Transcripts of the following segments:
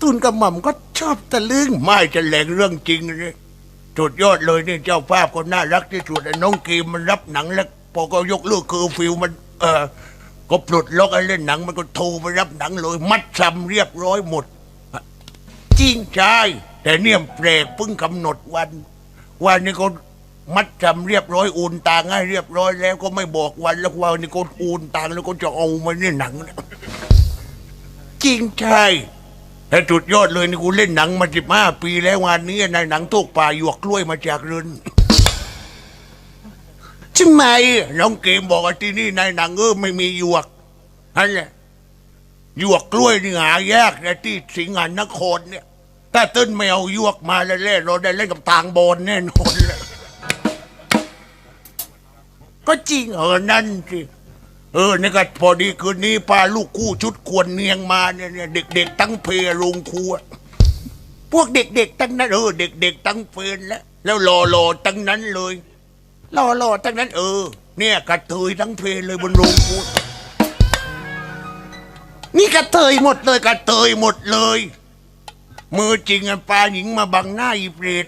ตุนกับหม่อมก็ชอบตะลึงไม่จะแหลงเรื่องจริงเลยสุดยอดเลยนี่เจ้าภาพคนน่ารักที่สุดไอ้น้องกีมมันรับหนังแล้วพอก็ยกเลิกคือฟิวมัน เออก็ปลดล็อกไอ้เล่นหนังมันก็โทรไปรับหนังเลย มัดจำเรียบร้อยหมด จริงใช่แต่เนี่ยแปลกเพิ่งกำหนดวัน วันนี้ก็มัดจำเรียบร้อยโอนตังให้เรียบร้อยแล้วก็ไม่บอกวันแล้ววันนี้ก็โอนตังแล้วก็จะเอามาเนี่ยหนัง จริงใช่ แต่จุดยอดเลยนี่กูเล่นหนังมาสิบห้าปีแล้วงานนี้ในหนังทุกป่าหยวกกล้วยมาจากเรือนใช่ไหมน้องเกมบอกว่าที่นี่ในหนังเออไม่มีหยวกนั่นแหละหยวกกล้วยนี่หายากนะที่สิงหานครเนี่ยถ้าต้นไม่เอาหยวกมาแล้วเล่นเราได้เล่นกับทางบอลแน่นอนเลยก็จริงเออนั่นสิ เออนี่ก็พอดีคืนนี้พาลูกคู่ชุดกวนเนียงมาเนี่ยเนี่ยเด็ก ๆ ตั้งเพลรงครัว พวกเด็กๆทั้งนั้นเออเด็ก ๆ ตั้งเพลแล้วแล้วรอๆตั้งนั้นเลยหล่อๆทั้งนั้น เออ เนี่ยกระเทยทั้งเพลเลยบนโรงครัวนี่กระเทยหมดเลยกระเทยหมดเลย มือจริงอะปลาหญิงมาบังหน้าอีเปรต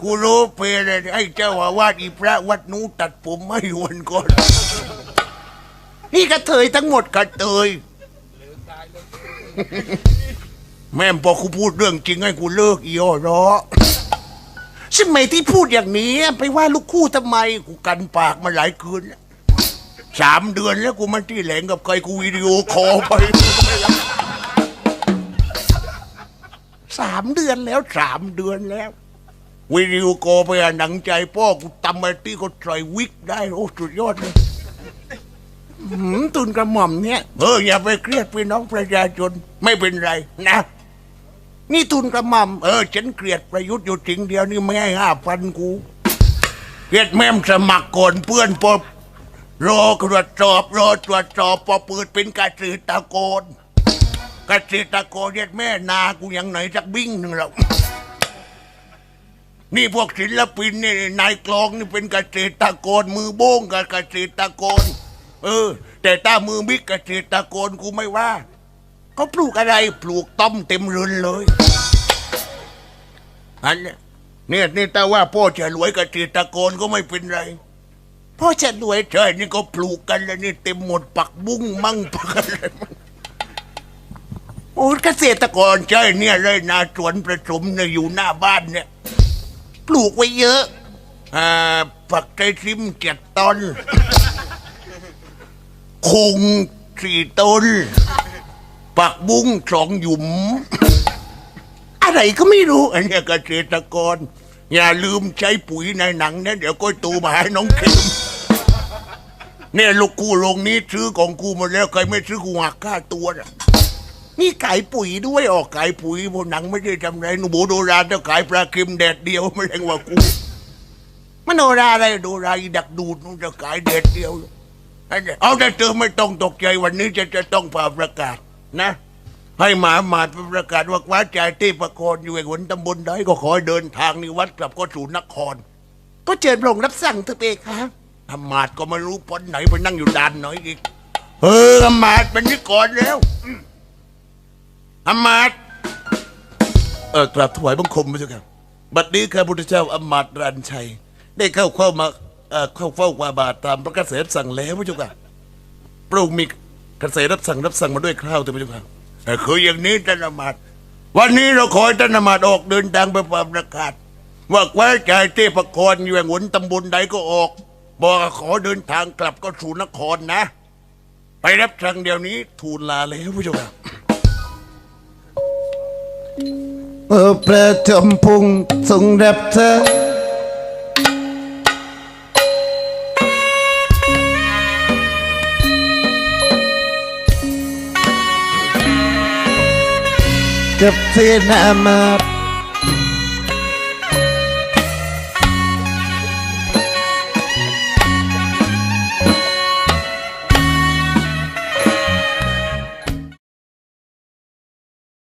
กูรู้เพลเลยไอ้เจ้าอาวาสอีพระวัดนู้ตัดผมไม่วันก่อน นี่กระเทยทั้งหมดกระเทยแม่มพอกูพูดเรื่องจริงให้กูเลิกอีอ้อรอใช่ไหมที่พูดอย่างนี้ ไปว่าลูกคู่ทำไม กูกันปากมาหลายคืนแล้วสามเดือนแล้วกูมันที่แหลงกับใครกูวิดีโอคอลไป สามเดือนแล้วสามเดือนแล้ว วิดีโอคอลไปอะหนังใจพ่อกูตำมาที่ก็ใส่วิกได้โอ้สุดยอดเลยหืมตุนกระหม่อมเนี่ยเอออย่าไปเครียดพี่น้องประชาชนไม่เป็นไรนะ นี่ตุนกระหม่อมเออฉันเกลียดประยุทธ์อยู่จริงเดียวนี่ไม่ให้ห้าพันกูเกลียดแม่มสมัครก่อนเพื่อนพอรอตรวจสอบรอตรวจสอบพอเปิดเป็นกเกษตรกรเกษตรกรเรียกแม่นากูยังไหนสักบิ้งหนึ่งแล้ว นี่พวกศิลปินนี่นายกลองนี่เป็นเกษตรกรมือโบ้งกับเกษตรกร เออ แต่ถ้ามือบิ๊กเกษตรกรกูไม่ว่าเขาปลูกอะไรปลูกต้อมเต็มเรือนเลยอันเนี้ยเนี่ยนี่แต่ว่าพ่อจะรวยเกษตรกรก็ไม่เป็นไรพ่อจะรวยใช่นี่ก็ปลูกกันแล้วนี่เต็มหมดปักบุ้งมั่งปักอะไรมั่งโอ้เกษตรกรใช่เนี่ยไรนาสวนประสมเนี่ยอยู่หน้าบ้านเนี่ย ปลูกไว้เยอะอ่าปักใจซิมเจ็ดต้น คงสี่ต้น ปักบุ้งสองหยุม อะไรก็ไม่รู้ อันเนี้ยเกษตรกร อย่าลืมใช้ปุ๋ยในหนังนะเดี๋ยวก็ตูมาให้น้องเข็มเนี่ยลูกกูลงนี้ซื้อของกูหมดแล้ว ใครไม่ซื้อกูหักค่าตัวน่ะ นี่ขายปุ๋ยด้วยออกขายปุ๋ยบนหนังไม่ได้ทำไรหนูโบโดราจะขายปลาเค็มแดดเดียวไม่แรงกว่ากูมโนราอะไรโดราอีดักดูดมันจะขายแดดเดียวเอาแต่เธอไม่ต้องตกใจวันนี้จะจะต้องผ่าประกาศนะ ให้หมาหมาดประกาศว่าวัดใจเทพกรอยู่ในหนตำบลใดก็ขอเดินทางนิวัดกลับก็สู่นคร ก็เชิญพระองค์รับสั่งเถอะเพคะอำมาตย์ก็ไม่รู้ปนไหนไปนั่งอยู่ด่านไหนอีกเอออำมาตย์เป็นนี่ก่อนแล้ว อืมมาตย์เออกราบถวายบังคมพระเจ้าค่ะบัดนี้ข้าพุทธเจ้าอำมาตย์รันชัย ได้เข้าเข้ามาเอ่อเข้าเฝ้าวาบาทตามพระกระแสสั่งแล้วพระเจ้าค่ะพระองค์มีกระแสรับสั่งรับสั่งมาด้วยคราวเถอะพระเจ้าค่ะแต่คืออย่างนี้ท่านอำมาตย์วันนี้เราขอให้ท่านอำมาตย์ออกเดินทางไปประกาศ ว่าแคว้ใจเทพกรอยู่แห่งหนตำบลใดก็ออก บอกว่าขอเดินทางกลับก็สู่นครนะ ไปรับสั่งเดี๋ยวนี้ทูลลาแล้วผู้ชมครั เออประจมพุงทรงรับเธอกับเสนามา